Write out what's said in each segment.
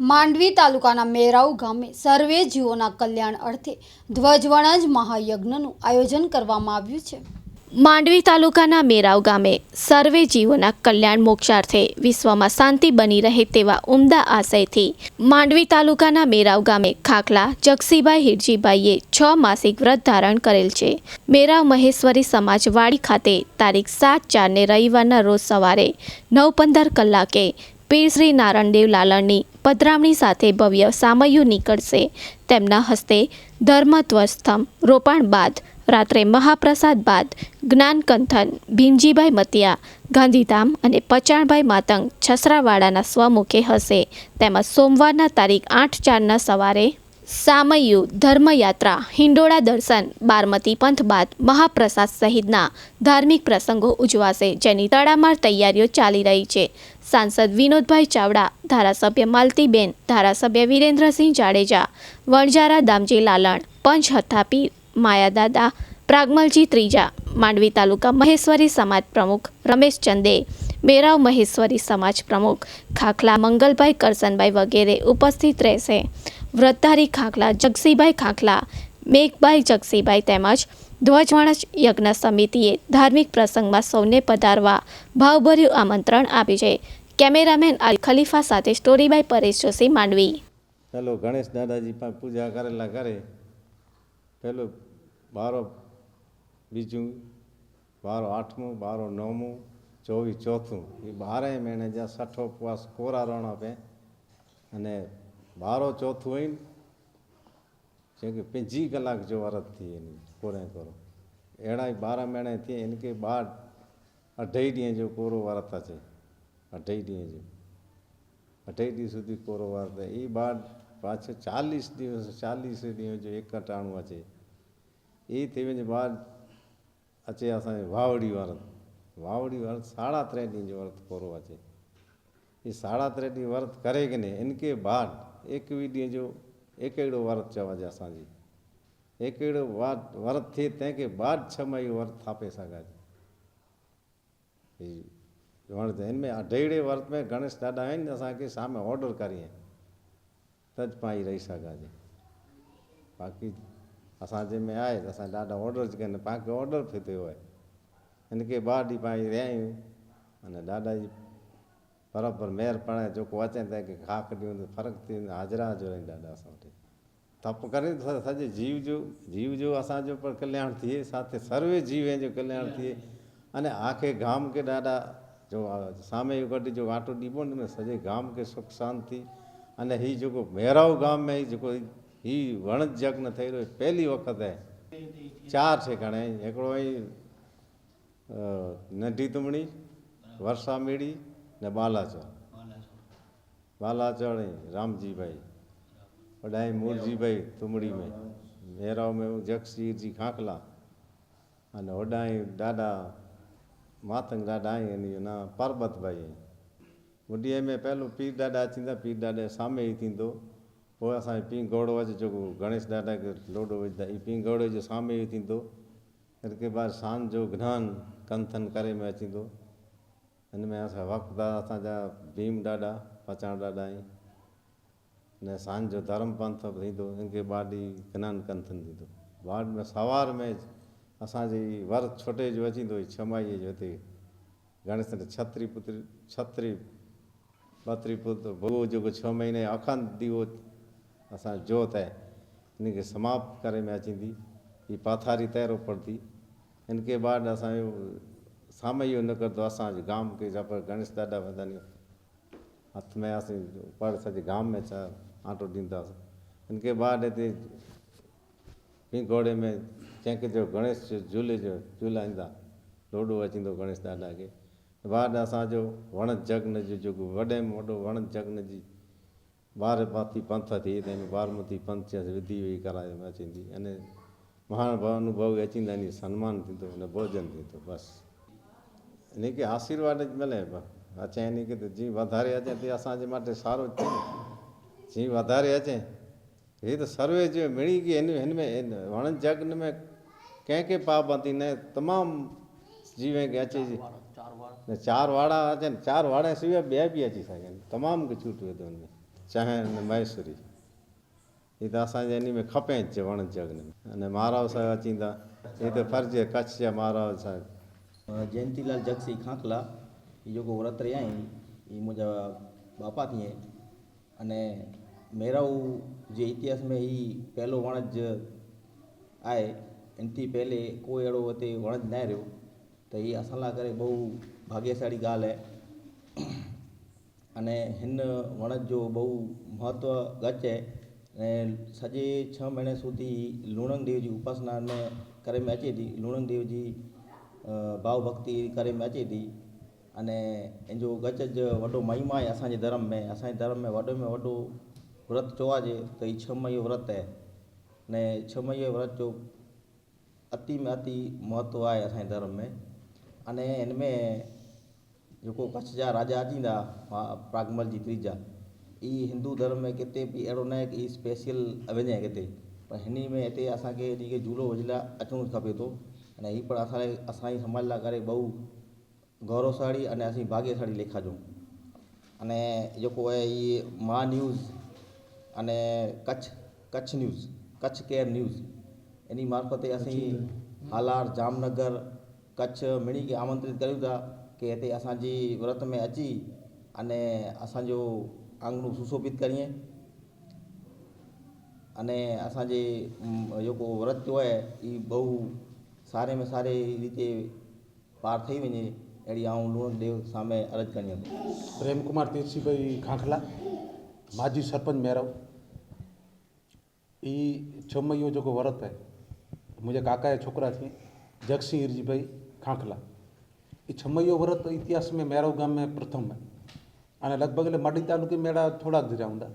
માંડવી તાલુકાના મેરાઉ ગામે સર્વે જીવોના કલ્યાણ અર્થે ધ્વજવણજ મહાયજ્ઞનું આયોજન કરવામાં આવ્યું છે. માંડવી તાલુકાના મેરાવ ગામે સર્વે જીવોના કલ્યાણ મોક્ષાર્થે વિશ્વમાં શાંતિ બની રહે તેવા ઉમદા આશયથી માંડવી તાલુકાના મેરાવ ગામે ખાખલા જગસીભાઈ હિરજીભાઈએ છ માસિક વ્રત ધારણ કરેલ છે. મેરાવ મહેશ્વરી સમાજ વાડી ખાતે તારીખ સાત ચારને રવિવારના રોજ સવારે નવ પંદર કલાકે પીર શ્રી નારણદેવ લાલણની પધરામણી સાથે ભવ્ય સામયું નીકળશે. તેમના હસ્તે ધર્મધ્વસ્થમ રોપાણ બાદ, રાત્રે મહાપ્રસાદ બાદ, જ્ઞાનકંથન, ભીમજીભાઈ મતિયા, ગાંધીધામ અને પચાણભાઈ માતંગ છસરાવાડાના સ્વમુખે હશે. તેમજ સોમવારના તારીખ આઠ ચારના સવારે સામયુ ધર્મયાત્રા, હિંડોળા દર્શન, બારમતી પંથ બાદ મહાપ્રસાદ સહિતના ધાર્મિક પ્રસંગો ઉજવાશે, જેની તડામાર તૈયારીઓ ચાલી રહી છે. સાંસદ વિનોદભાઈ ચાવડા, ધારાસભ્ય માલતીબેન, ધારાસભ્ય વિરેન્દ્રસિંહ જાડેજા વણજારા દામજી લાલણ, પંચ હથાપી માયાદાદા, પ્રાગમલજી ત્રીજા, માંડવી તાલુકા મહેશ્વરી સમાજ પ્રમુખ રમેશ ચંદે, મેરાવ મહેશ્વરી સમાજ પ્રમુખ ખાખલા મંગલભાઈ કરસનભાઈ વગેરે ઉપસ્થિત રહેશે. વ્રતધારી ખાખલા જગસીભાઈ ખાખલા, મેઘભાઈ જગસીભાઈ તેમજ ધ્વજવણજ યજ્ઞ સમિતિએ ધાર્મિક પ્રસંગમાં સૌને પધારવા ભાવભર્યું આમંત્રણ આપ્યું છે. કેમેરામેન અલ ખલીફા સાથે સ્ટોરીબાઈ પરેશ જોશી માંડવી. પેલો ગણેશ દાદાજી પાસે પૂજા કરેલા કરે પેલો બારો બીજું, બારો આઠમું, બારો નવમું, ચોવીસ ચોથું. એ બારે મહિને જ્યાં છઠ્ઠો ઉપવાસ કોરા રણ આપે. અને બારો ચોથું હોય ને, જેમ કે પંજી કલાક જો વરત થઈ એની, કોરે કરો. એડા બારા મહિને થી એને કે બાર અઢાઈ ડીએ જો કોરો વરત છે. અઢાઈ દી અઢાઈ દી સુધી કોરો વારતા એ બાદ પાછો ચાલીસ દિવસ ચાલીસ દિવસ જો એક અટાણું છે, એ તેવી બાદ અચે અસાંજે વાવડી વારત વાવડી વારત સાડા ત્રણ દી જો વર્ત કોરો છે. એ સાડા ત્રણ દી વર્ત કરે કે ને એનકે બાદ એકવી દી જો એકેડો વર્ત ચવાજે અસાંજી એકેડો વાત વર્તથી તે કે બાદ છમાઈ વર્ત થાપે સગાજે वण हिन में अढेड़े व्रत में गणेश ॾाढा आहिनि असांखे सामे ऑडर करिये तज पाई रही सघाजे बाक़ी असांजे में आहे त असां ॾाढा ऑडर कनि तव्हांखे ऑडर बि थियो आहे हिनखे ॿ ॾींहं पाण रहिया आहियूं अने ॾाढा ई बराबरि महिर पाण जेको अचनि तंहिंखे खाक ॾियूं त फ़र्क़ु थी वेंदो हाजिरा जो आहिनि ॾाढा असां वटि तप करे त सॼे जीव जो जीव जो असांजो पर कल्याण थिए साथ सर्वे जीव जो कल्याण थिए अने आखे गाम खे ॾाढा जो सामे इहो गॾु जो आटो ॾिबो न सॼे गाम खे सुख शांती अने हीउ जेको मेराव गाम में जेको हीउ वण जग्न ठही रहियो पहिली वक़्तु आहे चारि ठिकाणे हिकिड़ो ई नंढी तुमणी वर्षा मेड़ी न बालाचौर बालाचौर ऐं रामजी भाई वॾाई मूरजी भाई तुमड़ी में मेराव में जगसीर जी खाकला अने होॾां ई ॾाढा मातंग ॾाढा आहिनि ना परबत भाई मुॾीअ में पहिरियों पीर ॾाढा अचींदा पीर ॾाढे सामे ई थींदो पोइ असांजो पीउ घोड़ो अचे जेको गणेश ॾाढा खे लोॾो विझंदा ई पीउ घोड़े जो सामे ई थींदो हिनखे बाद सांझ जो ज्ञान कंथन करे में अचींदो हिन में असां वक़्तु असांजा भीम ॾाढा पचाण ॾाढा आहिनि ने सांझ जो धर्म पंथ बि थींदो हिनखे बाॾी ज्ञान कंथन थींदो बाद में सवार में असांजी वर छोटे जो अचींदो छमाईअ जो हिते गणेश छत्री पुत्री छत्री ॿत्री पुत्र भुॻो जेको छह महीने अखंड दीवो असां जोत आहे हिनखे समाप्त करे में अचींदी ही पाथारी तैरो पड़ती हिनके बाद असांजो सामयो न करदो असांजे गाम खे जब गणेश ॾाढा वधनि हथ में असीं पर सॼे गाम में छा आटो ॾींदासीं हिनके बाद हिते ॿी घोड़े में जंहिंखे जो गणेश झूले जो झूलाईंदा ॾोॾो अचींदो गणेश दादा खे ॿार असांजो वण जगन जो जेको वॾे में वॾो वण जगन जी ॿार पाती पंथ थी तंहिंमें बारमती पंथ विधी वेही कराए अचींदी अने महान अनुभव अची वेंदा आहिनि सन्मान थींदो हिन भोजन थींदो बसि इन खे आशीर्वाद मिले अचे इन खे त जीअं वधारे अचे तीअं असांजे मथे सारो जीअं वधारे अचे हीअ त सर्वे जो मिड़ी की हिन हिन में वणनि जगन में કંઈ કંઈ પાપ હતી ને તમામ જીવે ગેચી છે ને ચાર વાળા છે ને ચાર વાળા સિવાય બે બેચી શકે તમામ છૂટ વેદોને ચહેર ને મૈસુરી એ त असांजे इन में खपे जे वण जग में अने महाराव साहिबु अची वेंदा हे त फर्ज़ आहे कच्छ जा महाराव साहिबु जयंतीलाल जगसी खांखला हीअ जेको व्रत रहिया आहिनि हीअ मुंहिंजा बापा थी आहिनि अने मेराऊ जे इतिहास में हीउ पहलो वणज आहे એનાથી પહેલે કોઈ એડો તે વણ જ ના રહ્યો, તો એ આ સલાહકારે બહુ ભાગ્યશાળી ગાલ હે. અને હિન વણજ જો બહુ મહત્ત્વ ગચે અને સજે છ મહિને સુધી લુણંગ દેવજી ઉપાસનાને કરે મેં અચી હતી લુણંગ દેવજી ભાવ ભક્તિ કરે મેં અચી હતી અને એનો ગચ જ વॾो महिमा आहे असांजे धर्म में असांजे धर्म में वॾे में वॾो व्रत चवाजे त हीउ छह मई व्रत आहे ने छह मई व्रत जो अति में अति महत्व आहे असांजे धर्म में अने हिन में जेको कच्छ जा राजा अचींदा हा प्रागमल जी त्रीजा ई हिंदू धर्म में किथे बि अहिड़ो न आहे की स्पेशल वञे किथे पर हिन में हिते असांखे इन खे झूलो विझ लाइ अचिणो खपे थो अने हीअ पण असांजे असांजी समाज लाइ करे बहु गौरवशाड़ी अने असीं भाग्यशाड़ी लेखा जो अने जेको आहे इहे मां न्यूज़ अने Kutch Kutch news Kutch care news એની મારફતે असीं हालार जामनगर कच्छ मिणी खे आमंत्रित कयूं था की हिते असांजी विर्त में अची अने असांजो आंगणो सुशोभित करिए અને અસાંજે જેકો વ્રત થયો હોય એ બહુ સારે માં સારી રીતે પાર થઈ વને એડી આવું લુણ દેવ સામે અરજ કરી હતી. પ્રેમકુમાર તીર્સીભાઈ ખાંખલા માજી સરપંચ મેરવ. એ છ મહિયો જેકો વ્રત હે મુજબ કાકા એ છોકરા છે, જગસિંહ હિરજીભાઈ ખાંખલા, એ છમૈયો વ્રત ઇતિહાસ મેં મેરાવ ગામ મેં. પ્રથમ અને લગભગ એટલે માટી તાલુકે મેળા થોડાક જ રહ્યા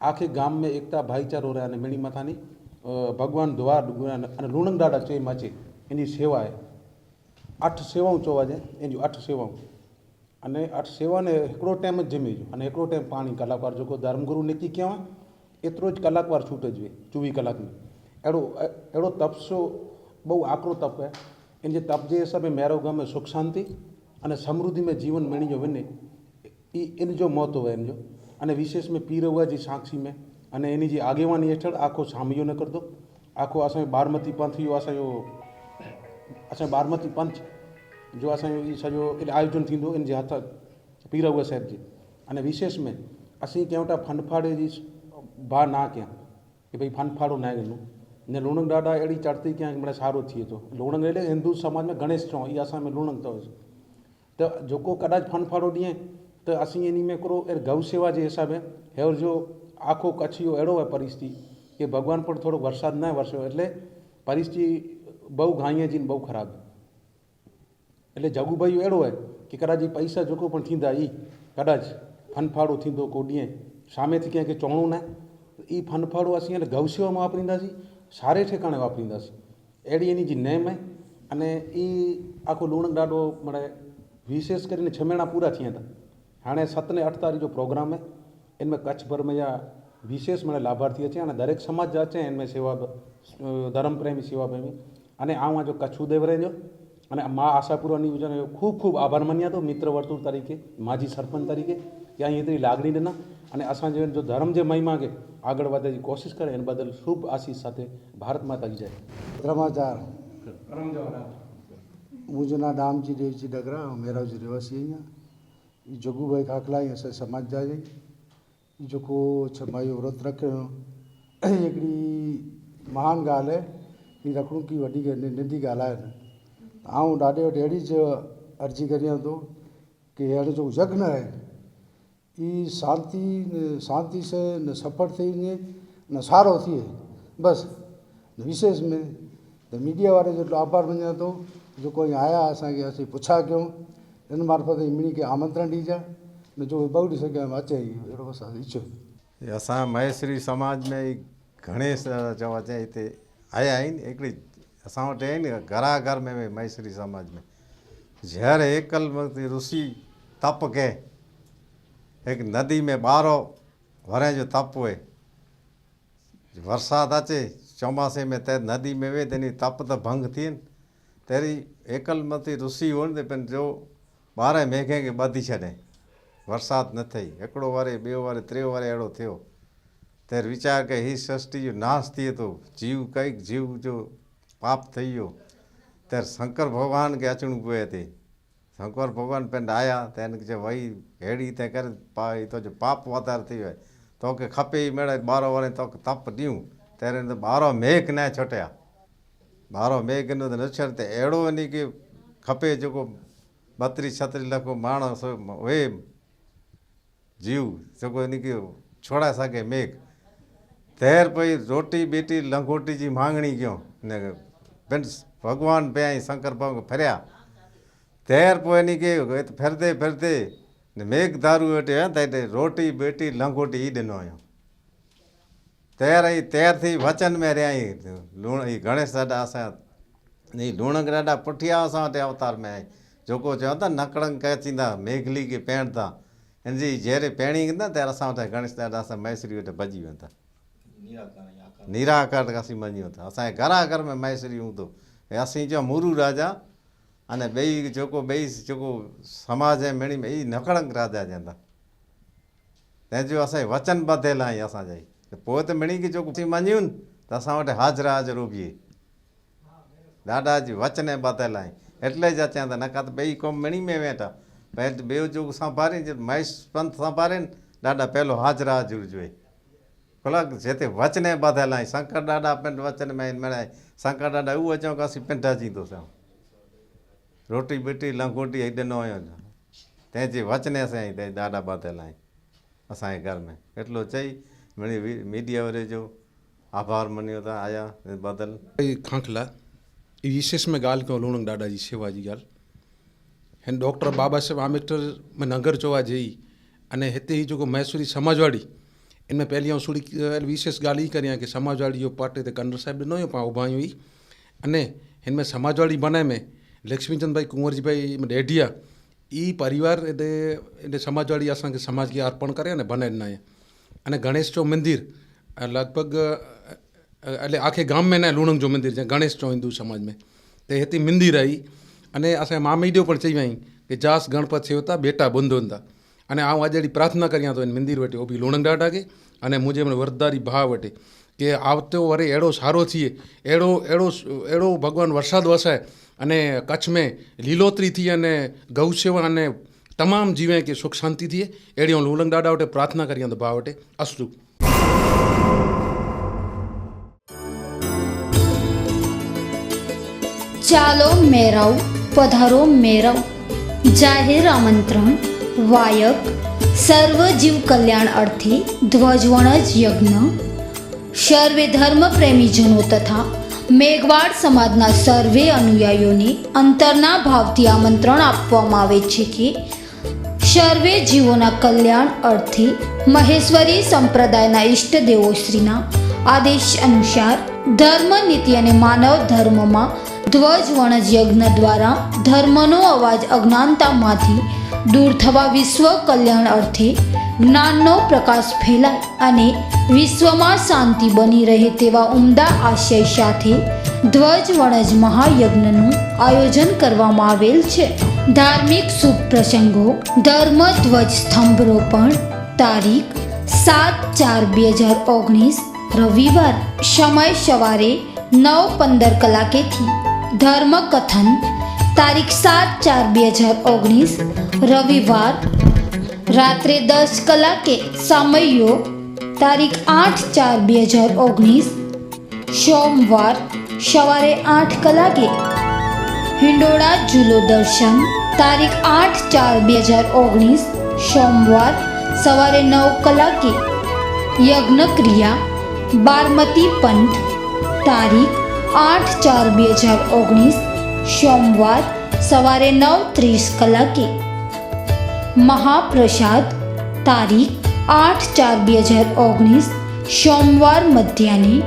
આખે ગામ મેં એકતા ભાઈચારો રહ્યા અને મેળી માથાની ભગવાન દ્વાર અને લુણંગડાડા ચોયમાં છે એની સેવા એ. આઠ સેવાઓ ચોવા છે એની આઠ સેવાઓ. અને આઠ સેવાને એકડો ટાઈમ જ જમી અને એકડો ટાઈમ પાણી, કલાકાર જો ધર્મગુરુ નક્કી કહેવાય એટલો જ કલાકવાર છૂટ જ જોઈએ ચોવીસ કલાકની. એડો એડો તપશો બહુ આકરો તપ હે. એને જે તપ જે હિસાબે મેરો ગમે સુખ શાંતિ અને સમૃદ્ધિમાં જીવન મણી જો વને એ, એનો જો મહત્વ હોય એમજો અને વિશેષ મેં પીરવવાજી સાક્ષી મેં. અને એની જે આગેવાની હેઠળ આખો સામીઓને કરતો આખો અસાંજો બારમતી પંથીઓ અસાંજો અસાંજો બારમતી પંથ જો અસાंजो એ સॼो आयोजन थींदो इन जे हथ पीर उहे साहिब जी अने विशेष में असीं कयूं था फंडफाड़े जी भाउ न कयां की भई फंडफाड़ो न ॾिनो ને લુણંગ ડાડા અડી ચડતી ક્યાંક મને સારું થયું હતું. લુણંગ એટલે હિન્દુ સમાજમાં ગણેશ છો એ असां में લુણંગ अथव त जेको कॾहिं फन फाड़ो ॾींहुं त असीं इन में हिकिड़ो अहिड़ी गऊ शेवा जे हिसाब हेर जो आखो કચ્છ जो अहिड़ो आहे પરિસ્થિતિ, કે ભગવાન પણ થોડો વરસાદ ના વરસ્યો એટલે પરિસ્થિતિ બહુ ઘાઈએ જીને બહુ ખરાબ. એટલે જગુભાઈ અहिड़ो आहे કે કદાચ એ પૈસા जेको પણ थींदा એ કદાચ ફનફાળો થીंदो को ॾींहुं સામેથી ક્યાંક ચોણું ના એ ફનફાળો અसीं એટલે ગૌ સેવામાં વાપરીंदासीं સારે ઠેકાણે વાપરીંદાસ એડી એની જે નેમ હે, અને એ આખો લુણક ડાડો મળે વિશેષ કરીને છ મહિના પૂરા થયા હતા. હાણે સતને અઠ તારીખ જો પ્રોગ્રામ હે, એનમાં કચ્છભરમાં યા વિશેષ મને લાભાર્થી છે, અને દરેક સમાજ જા છે એમાં સેવા ધર્મપ્રેમી, સેવાપ્રેમી. અને આમાં જો કચ્છ ઉદય રહેજો અને મા આશાપુરાની યોજના ખૂબ ખૂબ આભાર માન્યા હતો મિત્ર વર્તુળ તરીકે, માજી સરપંચ તરીકે ત્યાં એતરી લાગણી ના અને असांजे जो धर्म जे महिमा खे આગળ વધે जी कोशिशि करे इन બદલ શુભ આશીષ સાથે ભારત માતા की जय रमाचार मुंहिंजो नालो दामजी देवजी डगरा ऐं मेरा जो रहवासी आहियां ई जगूभाई खाखला ऐं असांजे समाज जा आहिनि ई जेको छमाईयो व्रत रखियो हिकिड़ी महान ॻाल्हि आहे ही रखणु की वॾी ॻाल्हि नंढी ॻाल्हि आहे न आउं ॾाढे वॾी अहिड़ी ज अर्ज़ी करियां थो की अहिड़ो जेको यज्ञ आहे ई शांति न शांति से न सफल थी वञे न सारो थिए बसि विशेष में त मीडिया वारे जो आभार मञा थो जेको અહીં આયા असांखे असीं पुछा कयूं इन मार्फत मिणी खे आमंत्रण ॾिजा न जो बगड़ी सघिया अचे ई अहिड़ो बसि इच्छो એ અસાं મહેશ્વરી समाज में ई घणे स- चवा चाहे हिते आया आहिनि हिकिड़ी असां वटि आहिनि घरा घर में बि महेश्वरी समाज में ઝેર એકલ ઋષિ તપ કે એક નદી મેં બારો વરે જો તપ હોય. વરસાદ અચે ચોમાસે મેં તે નદી મેં વે તેની તપ તો ભંગ થઈને તેરી એકલમતી ઋષિ હોય ને પણ જો બારે મેઘે કે બાંધી છે ને, વરસાદ ન થઈ. એકડો વારે, બે વારે, ત્રે વારે એડો થયો. ત્યારે વિચાર કે હી સૃષ્ટિ જો નાશ થઈ તો જીવ કંઈક જીવ જો પાપ થઈ ગયો. ત્યારે શંકર ભગવાન કે અચણું ગયો હતી શંકર ભગવાન પેંડ આયા, તેને જે વહી હેડી તે કરે તો જે પાપ વધારે થઈ હોય. તો કે ખપે મેળે બારો વારે તો તપ ડીયું ત્યારે તો બારો મેઘ ના છોટ્યા. બારો મેઘ નો ન છડતે એડો એની કે ખપે જેકો બત્રીસ, છત્રીસ લાખો માણસ હોય જીવ જેકો એની કે છોડા શકે મેઘ. ત્યાર પછી રોટી બેટી લંગોટીજી માંગણી ગયો. ને ભગવાન બે શંકર ભગવાન ફર્યા. ત્યાર પછી એની કે ફેરતે ફેરતે ને મેઘ દારૂ એટલે હે થાય રોટી બેટી લંગોટી ઈ ડનો આવ્યો ત્યાર અહીં ત્યારથી વચન મેં રહ્યા લુણ એ ગણેશ દાડા આસા એ લુણક દાડા પઠિયા આસા તે અવતાર મેં જોકો ચયો હતા નકળંગ કચીંદા મેઘલી કે પહેણતા એને જે જ્યારે પહેણી કંदा ત્યારે असां वटि गणेश दादा असां महेश्वरी वटि भॼी वेंदा निराकार निराकार असीं मञूं था असांजे घराघर में महेश्वरी हूंदो ऐं असीं चयो मुरू राजा अने ॿई जेको ॿई जेको समाज जे मिणी में ई नकड़ंग राजा चवंदा तंहिंजो असांजे वचन ॿधियल आहियूं असांजा ई त पोइ त मिणी खे जेको असीं मञियूं त असां वटि हाज़िर हाज़िर बीहे ॾाढा जी वचन ॿधियल आहिनि એટલે જ अचां त नका त ॿई क़ौम मिणी में वेठा पहिरियों ॿियो जेको संभारे जे महेश पंथ संभारे न ॾाढा पहिरियों हाज़िर हाज़िर हुजे भला जिते वचन ॿधियल आहिनि शंकर ॾाढा पिंड वचन में आहिनि मिणा शंकर ॾाढा उहो चऊं की असीं पिंड जींदोसीं रोटी बिटी लंगोटी हेॾे ॾिनो हुयो तंहिंजे वचन सां ई त ॾाढा ॿधियल आहिनि असांजे घर में एतिरो चई मिणी वी- मीडिया वारे जो आभार मञियो था आया बदल ई खांखला ई विशेष में ॻाल्हि कयूं लूणक ॾाॾा जी शेवा जी ॻाल्हि हिन डॉक्टर बाबा साहेब आम्बेडकर में नगर चोआ जेई अने हिते ई जेको मैसूरी समाजवाड़ी इन में पहिरीं आउं सुड़ी विशेष ॻाल्हि ई करियां की समाजवाड़ी जो पट हिते कंडर साहिब ॾिनो हुयो पाण उभायूं ई अने हिन में समाजवाड़ी बनाए में લક્ષ્મીચંદભાઈ કુંવરજીભાઈ ડેઢિયા એ પરિવાર એટલે એટલે સમાજવાળી આસન સમાજકીય અર્પણ કરે ને બનાવીને અને ગણેશ ચો મંદિર લગભગ એટલે આખે ગામ મેં લુણંગ જો મંદિર છે, ગણેશ ચો હિન્દુ સમાજ મેં તે હેતી મંદિર આવી અને અસાં મામીડીઓ પણ ચઈ વાઈ કે જાસ ગણપત સેવતા બેટા બંધો હતા અને આ હું આજે પ્રાર્થના કર્યા તો એને મંદિર વટે ઓબી લુણંગ ડાટ આગે અને મુજે મને વરદારી ભાવ વટે. કે આવતો વરે એડો સારો થઈએ. એડો એડો એડો ભગવાન વરસાદ વસાય અને કચ્છ મેં અને ગૌસેવા અને તમામ જીવે કે સુખ શાંતિથી એડી હું લુલંગ દાડા વટે પ્રાર્થના કરીએ તો ભાવટે અસ્તુ. ચાલો મેરાવ, પધારો મેરવ. જાહેર આમંત્રણ, વાયક, સર્વ જીવ કલ્યાણ અર્થે જ યજ્ઞ. સર્વે ધર્મ પ્રેમીજનો તથા મેઘવાડ સમાજના સર્વે અનુયાયીઓને અંતરના ભાવથી આમંત્રણ આપવામાં આવે છે કે સર્વે જીવોના કલ્યાણ અર્થે મહેશ્વરી સંપ્રદાયના ઈષ્ટદેવોશ્રીના આદેશ અનુસાર ધર્મ, નીતિ અને માનવ ધર્મમાં ધ્વજ વણજ યજ્ઞ દ્વારા ધર્મનો અવાજ અજ્ઞાનતામાંથી દૂર થવા વિશ્વ કલ્યાણ અર્થે જ્ઞાનનો પ્રકાશ ફેલાય અને વિશ્વમાં શાંતિ બની રહે તેવા ઉમદા આશય સાથે ધ્વજ વણજ મહાયજ્ઞનું આયોજન કરવામાં આવેલ છે. ધાર્મિક શુભ પ્રસંગો ધર્મ ધ્વજ સ્તંભરોપણ, તારીખ સાત ચાર બે હજાર ઓગણીસ, રવિવાર, સમય સવારે નવ પંદર કલાકેથી ધર્મ કથન તારીખ સાત ચાર બે હજાર ઓગણીસ, રવિવાર, રાત્રે દસ કલાકે સમયો, તારીખ આઠ ચાર બે હજાર ઓગણીસ, સોમવાર, સવારે આઠ કલાકે, હિંડોળા જુલો દર્શન, તારીખ આઠ ચાર બે હજાર ઓગણીસ, સોમવાર, સવારે નવ કલાકે યજ્ઞ ક્રિયા બારમતી પંથ, તારીખ આઠ ચાર બે હજાર ઓગણીસ, સોમવાર સવારે નવ ત્રીસ કલાકે. મહાપ્રસાદ, તારીખ આઠ ચાર બે હજાર ઓગણીસ, સોમવાર મધ્યાહ્ને.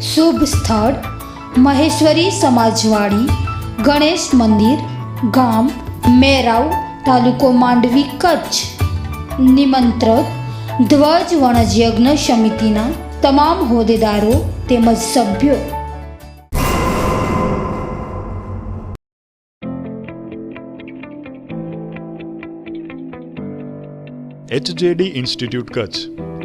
શુભ સ્થળ, મહેશ્વરી સમાજવાડી, ગણેશ મંદિર, ગામ, મેરાવ, તાલુકો માંડવી, કચ્છ. નિમંત્રક, ધ્વજ વણજ યજ્ઞ સમિતિના તમામ હોદ્દેદારો તેમજ સભ્યો. H J D institute Kutch.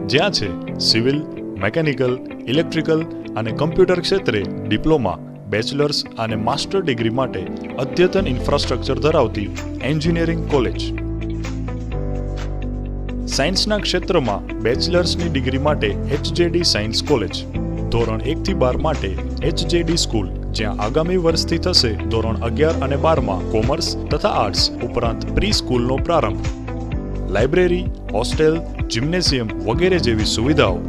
જ્યાં છે સિવિલ, મેકેનિકલ, ઇલેક્ટ્રિકલ અને કમ્પ્યુટર ક્ષેત્રે ડિપ્લોમા, બેચલર્સ અને માસ્ટર ડિગ્રી માટે અદ્યતન ઇન્ફ્રાસ્ટ્રક્ચર ધરાવતી એન્જિનિયરિંગ કોલેજ. સાયન્સના ક્ષેત્રમાં બેચલર્સની ડિગ્રી માટે H J D science college. ધોરણ એકથી બાર માટે એચજેડી સ્કૂલ, જ્યાં આગામી વર્ષથી થશે ધોરણ અગિયાર અને બારમાં કોમર્સ તથા આર્ટ્સ ઉપરાંત પ્રી સ્કૂલનો પ્રારંભ. લાઇબ્રેરી, હોસ્ટેલ, જિમ્નેશિયમ વગેરે જેવી સુવિધાઓ.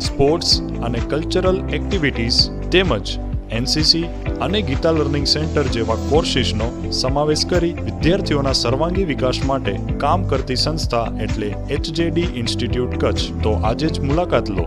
સ્પોર્ટ્સ અને કલ્ચરલ એક્ટિવિટીઝ તેમજ એનસીસી અને ગીતા લર્નિંગ સેન્ટર જેવા કોર્સિસનો સમાવેશ કરી વિદ્યાર્થીઓના સર્વાંગી વિકાસ માટે કામ કરતી સંસ્થા એટલે એચજેડી ઇન્સ્ટિટ્યૂટ કચ્છ. તો આજે જ મુલાકાત લો.